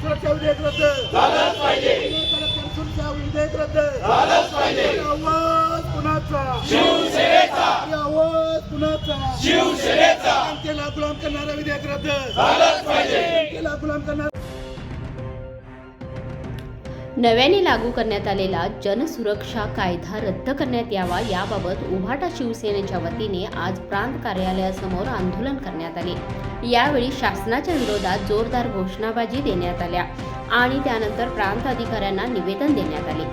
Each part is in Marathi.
सुरक्षा विधेयक रद्द. सुरक्षा विधेयक रद्द. आवाज कुणाचा? आवाज कुणाचा? शिवसेनेचा. गुलाम करणारा विधेयक रद्द. गुलाम करणारा नव्याने लागू करण्यात आलेला जनसुरक्षा कायदा रद्द करण्यात यावा याबाबत उभाटा शिवसेनेच्या वतीने आज प्रांत कार्यालयासमोर आंदोलन करण्यात आले. यावेळी शासनाच्या विरोधात जोरदार घोषणाबाजी देण्यात आल्या आणि त्यानंतर प्रांत अधिकाऱ्यांना निवेदन देण्यात आले.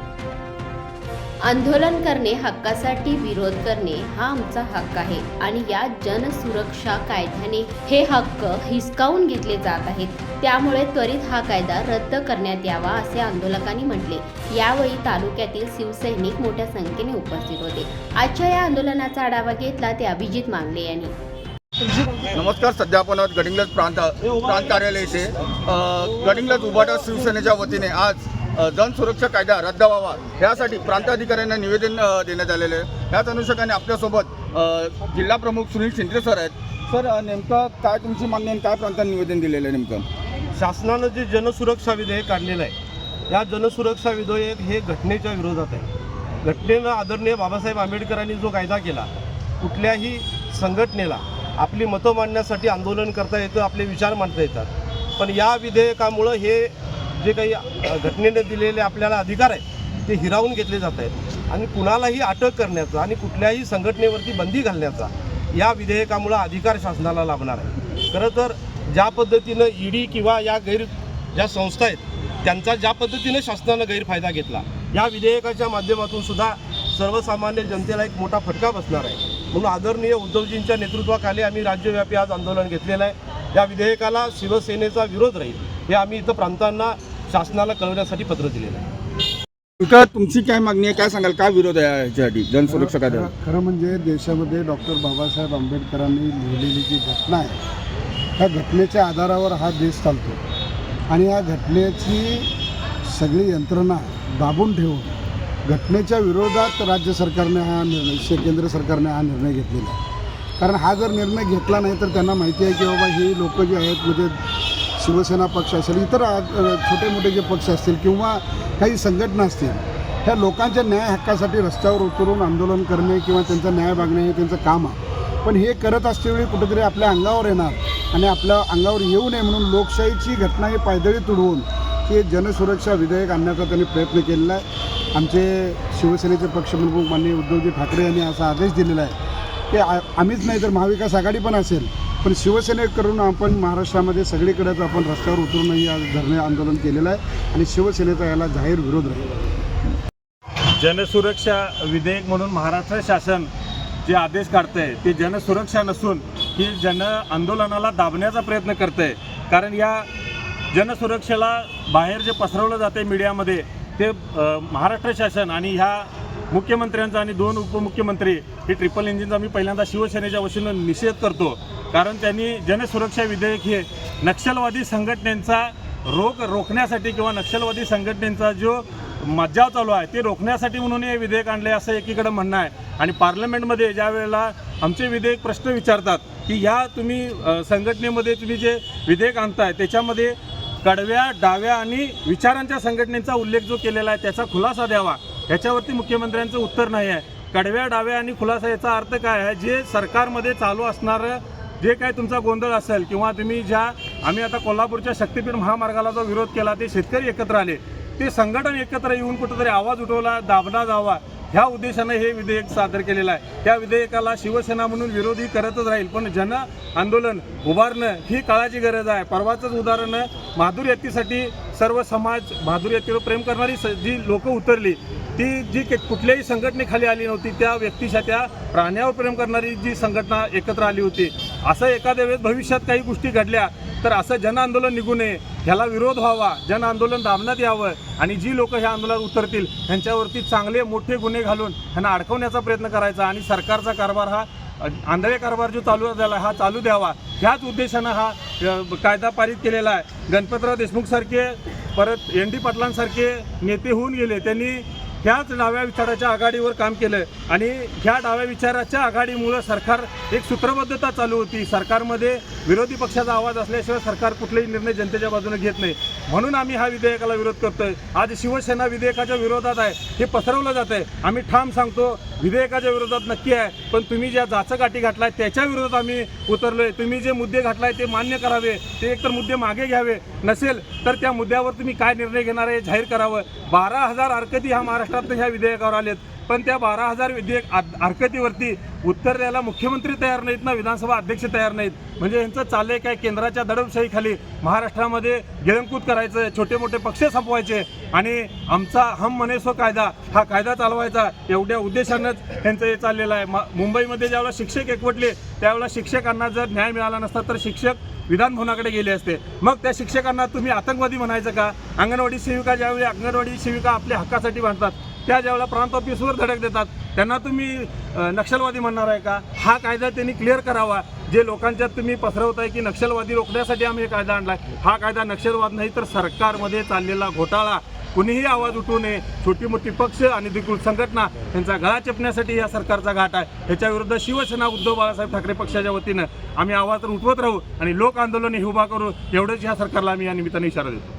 आंदोलन करणे हक्कासाठी विरोध करणे हा आमचा हक्क आहे. आणि या जनसुरक्षा कायद्याने हे हक्क हिसकावून घेतले जात आहेत. त्यामुळे त्वरित हा कायदा रद्द करण्यात यावा असे आंदोलकांनी म्हटले. यावेळी तालुक्यातील शिवसैनिक मोठ्या संख्येने उपस्थित होते. आजच्या या आंदोलनाचा आढावा घेतला ते अभिजित मांगले यांनी. नमस्कार सध्या आपण गडिंगलज प्रांत प्रांत कार्यालय इथे. गडिंगलज उभाटा शिवसेनेच्या वतीने आज जनसुरक्षा कायदा रद्द व्हावा यासाठी प्रांताधिकाऱ्यांना निवेदन देण्यात आलेलं आहे. याच अनुषंगाने आपल्यासोबत जिल्हाप्रमुख जिल्हा प्रमुख सुनील शिंदे सर आहेत. सर नेमकं काय तुमची मागणी आणि काय प्रांतात निवेदन दिलेलं आहे नेमकं? शासनानं जे जनसुरक्षा विधेयक काढलेलं आहे या जनसुरक्षा विधेयक हे घटनेच्या विरोधात आहे. घटनेनं आदरणीय बाबासाहेब आंबेडकरांनी जो कायदा केला कुठल्याही संघटनेला आपली मतं मांडण्यासाठी आंदोलन करता येतं आपले विचार मांडता येतात. पण या विधेयकामुळं हे जे काही घटनेने दिलेले आपल्याला अधिकार आहेत ते हिरावून घेतले जात आहेत. आणि कुणालाही अटक करण्याचा आणि कुठल्याही संघटनेवरती बंदी घालण्याचा या विधेयकामुळं अधिकार शासनाला लाभणार आहे. खरं तर ज्या पद्धतीनं ईडी किंवा या गैर ज्या संस्था आहेत त्यांचा ज्या पद्धतीनं शासनानं गैरफायदा घेतला या विधेयकाच्या माध्यमातून सुद्धा सर्वसामान्य जनतेला एक मोठा फटका बसणार आहे. म्हणून आदरणीय उद्धवजींच्या नेतृत्वाखाली आम्ही राज्यव्यापी आज आंदोलन घेतलेलं आहे. या विधेयकाला शिवसेनेचा विरोध राहील हे आम्ही इथं प्रांतांना शासनाला कळवण्यासाठी पत्र दिलेलं आहे. इथं तुमची काय मागणी आहे? काय सांगाल? काय विरोध आहे याच्यासाठी? जनसुरक्षा कायदा खरं खरं म्हणजे देशामध्ये डॉक्टर बाबासाहेब आंबेडकरांनी लिहिलेली जी घटना आहे त्या घटनेच्या आधारावर हा देश चालतो. आणि या घटनेची सगळी यंत्रणा दाबून ठेवून घटनेच्या विरोधात राज्य सरकारने हा निर्णय शे- केंद्र सरकारने हा निर्णय घेतलेला आहे. कारण हा जर निर्णय घेतला नाही तर त्यांना माहिती आहे की बाबा ही लोक जे आहेत म्हणजे शिवसेना पक्ष असेल इतर छोटे मोठे जे पक्ष असतील किंवा काही संघटना असतील ह्या लोकांच्या न्याय हक्कासाठी रस्त्यावर उतरून आंदोलन करणे किंवा त्यांचा न्याय मागणे हे त्यांचं काम आहे. पण हे करत असतेवेळी कुठेतरी आपल्या अंगावर येणार आणि आपल्या अंगावर येऊ नये म्हणून लोकशाहीची घटना ही पायदळी तुडवून ते जनसुरक्षा विधेयक आणण्याचा त्यांनी प्रयत्न केलेला आहे. आमचे शिवसेनेचे पक्षप्रमुख माननीय उद्धवजी ठाकरे यांनी असा आदेश दिलेला आहे की आ- आम्हीच नाही तर महाविकास आघाडी पण असेल. पण शिवसेनेकडून आपण महाराष्ट्रामध्ये सगळीकडेच आपण रस्त्यावर उतरूनही आज धरणे आंदोलन केलेलं आहे आणि शिवसेनेचा याला जाहीर विरोध राहील. जनसुरक्षा विधेयक म्हणून महाराष्ट्र शासन जे आदेश काढतंय ते जनसुरक्षा नसून ही जन आंदोलनाला दाबण्याचा प्रयत्न करतंय. कारण या जनसुरक्षेला बाहेर जे पसरवलं जाते मीडियामध्ये ते महाराष्ट्र शासन आणि ह्या मुख्यमंत्र्यांचा आणि दोन उपमुख्यमंत्री हे ट्रिपल इंजिनचा मी पहिल्यांदा शिवसेनेच्या वतीनं निषेध करतो. कारण त्यांनी जनसुरक्षा विधेयक हे नक्षलवादी संघटनेचा रोग रोखण्यासाठी किंवा नक्षलवादी संघटनेचा जो मज्जाव चालू आहे ते रोखण्यासाठी म्हणून हे विधेयक आणले असं एकीकडे म्हणणं आहे. आणि पार्लमेंटमध्ये ज्या वेळेला आमचे विधेयक प्रश्न विचारतात की ह्या तुम्ही संघटनेमध्ये तुम्ही जे विधेयक आणताय त्याच्यामध्ये कडव्या डाव्या आणि विचारांच्या संघटनेचा उल्लेख जो केलेला आहे त्याचा खुलासा द्यावा. याच्यावरती मुख्यमंत्र्यांचं उत्तर नाही आहे. कडव्या डाव्या आणि खुलासा याचा अर्थ काय आहे? जे सरकारमध्ये चालू असणारं जे काय तुमचा गोंधळ असेल किंवा तुम्ही ज्या आम्ही आता कोल्हापूरच्या शक्तीपीठ महामार्गाला जो विरोध केला ते शेतकरी एकत्र आले ते संघटन एकत्र येऊन कुठंतरी आवाज उठवला दाबला जावा ह्या उद्देशानं हे विधेयक सादर केलेलं आहे. त्या विधेयकाला शिवसेना म्हणून विरोधी करतच राहील पण जन आंदोलन उभारणं ही काळाची गरज आहे. परवाचंच उदाहरण माधुर्यतीसाठी सर्व समाज माधुर्यतीवर प्रेम करणारी स- जी लोकं उतरली ती जी के- कुठल्याही संघटनेखाली आली नव्हती त्या व्यक्तीच्या त्या प्राण्यावर प्रेम करणारी जी संघटना एकत्र आली होती असं एखाद्या वेळेस भविष्यात काही गोष्टी घडल्या तर असं जन आंदोलन निघू नये. ह्याला विरोध व्हावा. जन आंदोलन दाबण्यात यावं. आणि जी लोक ह्या आंदोलनात उतरतील ह्यांच्यावरती चांगले मोठे गुन्हे घालून ह्यांना अडकवण्याचा प्रयत्न करायचा. आणि सरकारचा कारभार हा आंधळे कारभार जो चालू झाला हा चालू द्यावा. ह्याच उद्देशानं हा कायदा पारित केलेला आहे. गणपतराव देशमुखसारखे परत एन डी पाटलांसारखे नेते होऊन गेले. त्यांनी ह्याच डाव्या विचाराच्या आघाडीवर काम केलं. आणि ह्या डाव्या विचाराच्या आघाडीमुळं सरकार एक सूत्रबद्धता चालू होती. सरकारमध्ये विरोधी पक्षाचा आवाज असल्याशिवाय सरकार कुठलेही निर्णय जनतेच्या बाजूने घेत नाही. म्हणून आम्ही हा विधेयकाला विरोध करतोय. आज शिवसेना विधेयकाच्या विरोधात आहे. हे पसरवलं जात आहे. आम्ही ठाम सांगतो विधेयकाच्या विरोधात नक्की आहे. पण तुम्ही ज्या जाचकाठी घातलाय त्याच्या विरोधात आम्ही उतरलोय. तुम्ही जे मुद्दे घातलाय ते मान्य करावे. ते एकतर मुद्दे मागे घ्यावे नसेल तर त्या मुद्द्यावर तुम्ही काय निर्णय घेणार आहे जाहीर करावं. बारा हजार हरकती महाराष्ट्र महाराष्ट्रात ह्या विधेयकावर आलेत. पण त्या बारा हजार विधेयक आद- हरकतीवरती उत्तर द्यायला मुख्यमंत्री तयार नाहीत ना विधानसभा अध्यक्ष तयार नाहीत. म्हणजे यांचं चाललंय काय? केंद्राच्या दडपशाहीखाली महाराष्ट्रामध्ये गिळंकूत करायचं छोटे मोठे पक्ष संपवायचे आणि आमचा हम मनेसो कायदा हा कायदा चालवायचा एवढ्या उद्देशानंच यांचं हे चाललेलं आहे. म- मुंबईमध्ये ज्यावेळेला शिक्षक एकवटले त्यावेळेला शिक्षकांना जर न्याय मिळाला नसता तर शिक्षक विधान भवनाकडे गेले असते? मग त्या शिक्षकांना तुम्ही आतंकवादी म्हणायचं का? अंगणवाडी सेविका ज्यावेळी अंगणवाडी सेविका आपल्या हक्कासाठी मांडतात त्या ज्यावेळेला प्रांत ऑफिसवर धडक देतात त्यांना तुम्ही नक्षलवादी म्हणणार आहे का? हा कायदा त्यांनी क्लिअर करावा. जे लोकांच्यात तुम्ही पसरवताय की नक्षलवादी रोखण्यासाठी आम्ही हे कायदा आणलाय. हा कायदा नक्षलवाद नाही तर सरकारमध्ये चाललेला घोटाळा. कुणीही आवाज उठवू नये. छोटी मोठी पक्ष आणि अधिकृत संघटना यांचा गळा चेपण्यासाठी या सरकारचा घाट आहे. ह्याच्या विरुद्ध शिवसेना उद्धव बाळासाहेब ठाकरे पक्षाच्या वतीनं आम्ही आवाज उठवत राहू आणि लोक आंदोलन हे उभा करू. एवढंच या सरकारला आम्ही या निमित्ताने इशारा देतो.